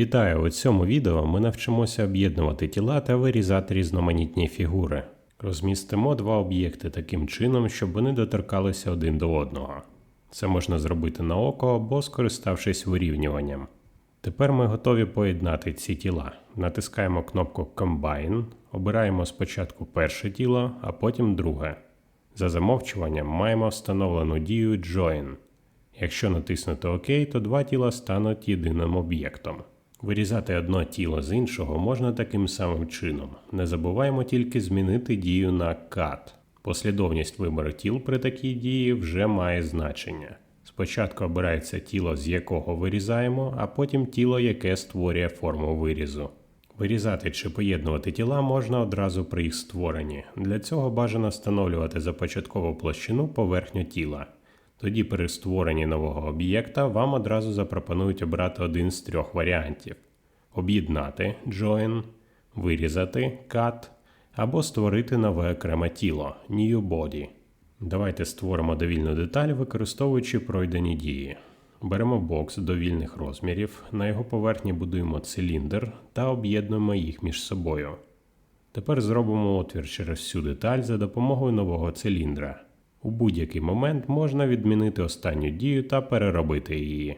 Вітаю! У цьому відео ми навчимося об'єднувати тіла та вирізати різноманітні фігури. Розмістимо два об'єкти таким чином, щоб вони доторкалися один до одного. Це можна зробити на око або скориставшись вирівнюванням. Тепер ми готові поєднати ці тіла. Натискаємо кнопку Combine, обираємо спочатку перше тіло, а потім друге. За замовчуванням маємо встановлену дію Join. Якщо натиснути ОК, то два тіла стануть єдиним об'єктом. Вирізати одне тіло з іншого можна таким самим чином. Не забуваємо тільки змінити дію на Cut. Послідовність вибору тіл при такій дії вже має значення. Спочатку обирається тіло, з якого вирізаємо, а потім тіло, яке створює форму вирізу. Вирізати чи поєднувати тіла можна одразу при їх створенні. Для цього бажано встановлювати за початкову площину поверхню тіла. Тоді при створенні нового об'єкта вам одразу запропонують обрати один з трьох варіантів: об'єднати Join, вирізати Cut або створити нове окреме тіло New Body. Давайте створимо довільну деталь, використовуючи пройдені дії. Беремо бокс довільних розмірів, на його поверхні будуємо циліндр та об'єднуємо їх між собою. Тепер зробимо отвір через всю деталь за допомогою нового циліндра. У будь-який момент можна відмінити останню дію та переробити її.